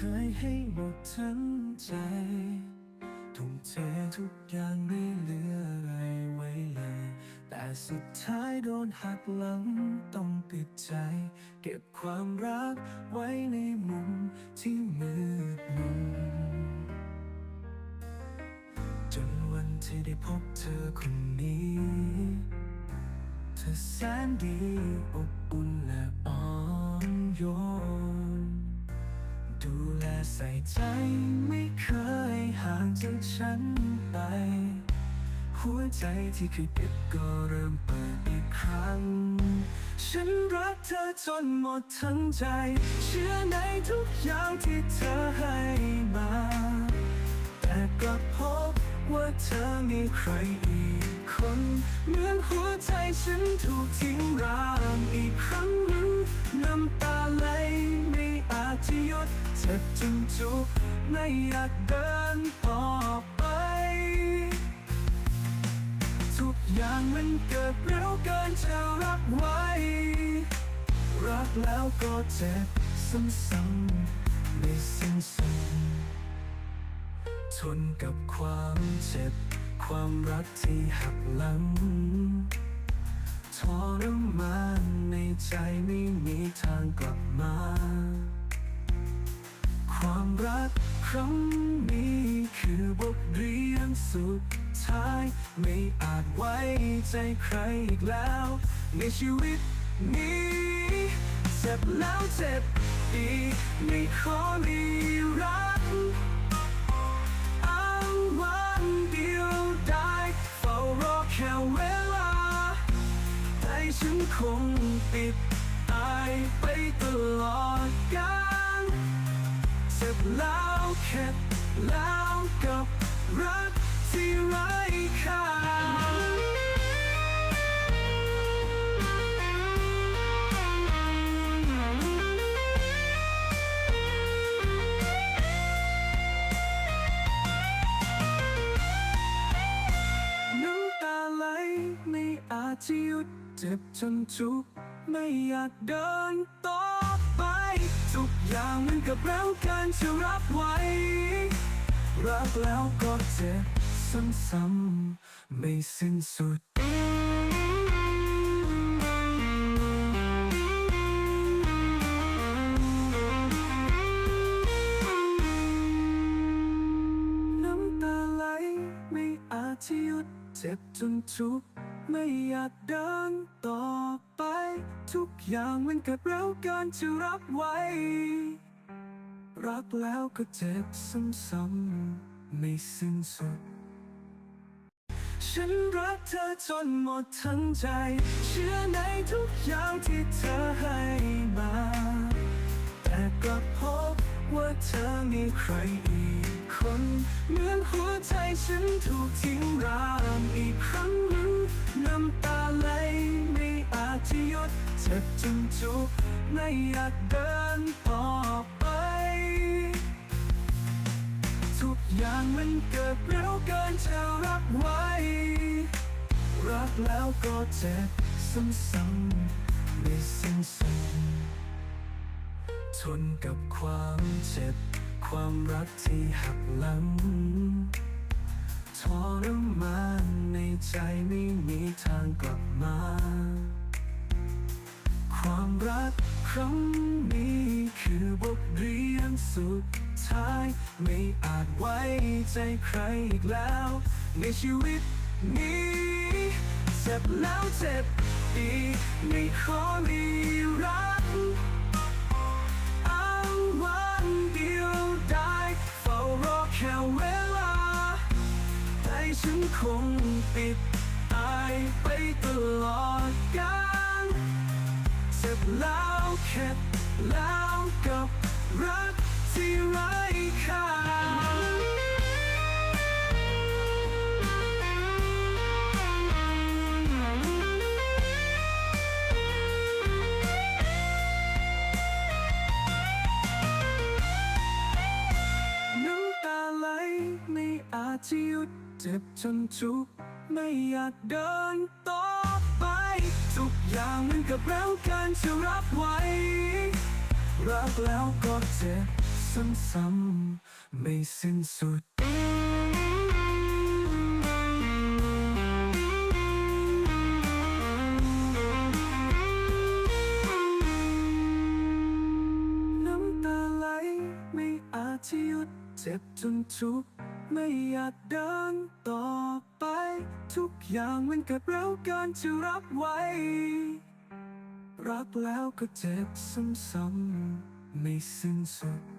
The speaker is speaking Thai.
เคยให้หมดทั้งใจทุ่มเททุกอย่างไม่เหลืออะไรไว้เลย แต่สุดท้ายโดนหักหลังต้องปิดใจ เก็บความรักไว้ในมุมที่มืดมนจนวันที่ได้พบเธอคนนี้ เธอแสนดี ฉันไป หัวใจที่เคยปิดก็เริ่มเปิดอีกครั้ง ฉันรักเธอจนหมดทั้งใจ เชื่อในทุกอย่างที่เธอให้มา แต่กลับพบว่าเธอมีใครอีกคนเหมือนหัวใจฉันถูกทิ้งร้างอีกครั้งหนึ่ง หยุดจ็บจนจุกไม่อยากเดินต่อไป ทุกอย่างมันเกิดเร็วเกินจะรับไว้ รักแล้วก็เจ็บซ้ำๆไม่สิ้นสุดทนกับความเจ็บ ความรักที่หักหลังทรมานในใจไม่มีทางกลับมา ความรักครั้งนี้คือบทเรียนสุดท้าย ไม่อาจไว้ใจใครอีกแล้ว ในชีวิตนี้เจ็บแล้วเจ็บอีกไม่ขอมีรักอ้างวันเดียวได้เฝ้ารอแค่เวลาแต่ฉันคงปิดตายไปตลอดกาล เจ็บแล้วเข็ดแล้วกับรักที่ไร้ค่าน้ำตาไหลไม่อาจจะหยุดเจ็บจนจุกไม่อยากเดินต่อ อย่างมันกับเราการจะรับไว้ รักแล้วก็เจ็บซ้ำๆไม่สิ้นสุดน้ำตาไหลไม่อาจจะหยุดเจ็บจนทุกไม่อยากเดินต่อไป ทุกอย่างมันเกิดแล้วการจะรับไว้ รักแล้วก็เจ็บซ้ำๆไม่สิ้นสุด ฉันรักเธอจนหมดทั้งใจ เชื่อในทุกอย่างที่เธอให้มา แต่กลับพบว่าเธอมีใครอีกคน เหมือนหัวใจฉันถูกทิ้งร้างอีกครั้งหนึ่งน้ำตาไหลไม่อาจจะหยุดเจ็บจนจุกไม่อยากเดินต่อไป ทุกอย่างมันเกิดเร็วเกินจะรับไว้ รักแล้วก็เจ็บซ้ำๆไม่สิ้นสุดทนกับความเจ็บ ความรักที่หักหลังทรมานในใจไม่มีทางกลับมา ครั้งนี้คือบทเรียนสุดท้าย ไม่อาจไว้ใจใครอีกแล้ว ในชีวิตนี้เจ็บแล้วเจ็บอีกไม่ขอมีรักอ้างวันเดียวได้เฝ้ารอแค่เวลา แต่ฉันคงปิด ข็ดแล้วกับรักที่ไร้ค่าน้ำตาไหลไม่อาจจะหยุดเจ็บจนจุกไม่อยากเดินต่อไปทุก อย่างมันกับแล้วกันจะรับไวรักแล้วก็เจ็บซ้ำๆไม่สิ้นสุดน้ำอาจจะหยุดเจ็บจนทุก ไม่อยากเดินต่อไป ทุกอย่างมันเกิดเร็วเกินจะรับไว้ รักแล้วก็เจ็บซ้ำๆไม่สิ้นสุด